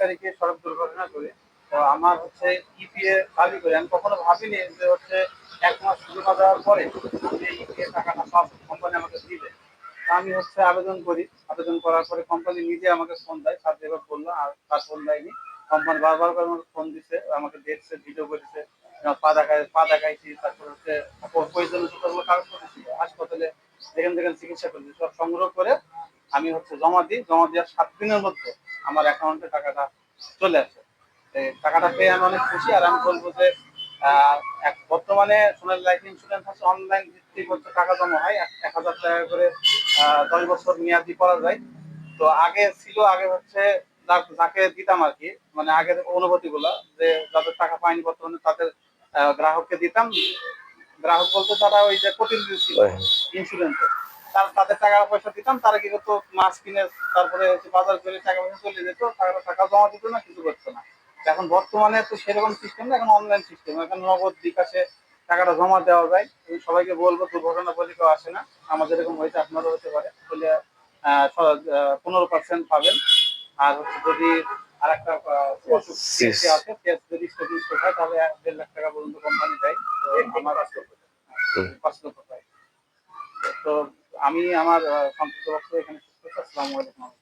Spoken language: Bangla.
তারিখে সড়ক দুর্ঘটনা করে তো আমার হচ্ছে ইপিএ দাবি করি, আমি কখনো ভাবিনি যে হচ্ছে এক মাস জমা দেওয়ার পরে আমি ইপিএ টাকাটা পাবো কোম্পানি আমাকে দিবে। আমি হচ্ছে আবেদন করি। আবেদন করার পরে কোম্পানি নিজে আমাকে ফোন দেয় সাত জায়গায় বলল, আর তার ফোন দেয়নি। কোম্পানি বারবার করে আমাকে ফোন দিছে, আমাকে দেখছে ভিডিও করেছে পা দেখায়, পা দেখাইছি, তারপর হচ্ছে প্রয়োজনীয় যতগুলো কাগজ ছিল, হাসপাতালে যেখানে যেখানে চিকিৎসা করেছি, সব সংগ্রহ করে আমি হচ্ছে জমা দিই। জমা দেওয়ার সাত দিনের মধ্যে আমার অ্যাকাউন্টে টাকাটা চলে আসে। এই টাকাটা পেয়ে আমি অনেক খুশি আর আমি বলব যে বর্তমানে সোনালী লাইফ ইন্স্যুরেন্স হচ্ছে অনলাইন ভিত্তিক হচ্ছে টাকা জমা হয় এক- হাজার টাকা করে দশ বছর মেয়াদি করা যায়। তো আগে ছিল আগে হচ্ছে যাকে দিতাম আর কি মানে আগের অনুভূতি গুলা যে যাদের টাকা পায়নি বর্তমানে তাদের গ্রাহককে দিতাম। গ্রাহক বলতে তারা ওই যে প্রতিনিধি ছিল ইন্স্যুরেন্সে তার তাদের টাকা পয়সা দিতাম তারা কি করতো মাছ কিনে তারপরে হচ্ছে বাজার করে টাকা পয়সা চলে যেত টাকা টাকা জমা দিত না কিছু করতো না। এখন বর্তমানে তো সেরকম সিস্টেম না এখন অনলাইন সিস্টেম এখন নগদ বিকাশে টাকাটা জমা দেওয়া যায়। আমি সবাইকে বলব দুর্ঘটনা বলে কেউ আসে না। আমাদের এরকম হয়েছে আপনারও হতে পারে। বলে পনেরো পার্সেন্ট পাবেন। আর হচ্ছে যদি আর একটা অসুখ আছে কেস যদি হয় তাহলে এক দেড় লাখ টাকা পর্যন্ত কোম্পানি দেয়। আমার। পাঁচ লক্ষ টাকা। তো আমি আমার সংক্ষিপ্ত বক্তব্য এখানে শেষ করছি। আসসালামু আলাইকুম।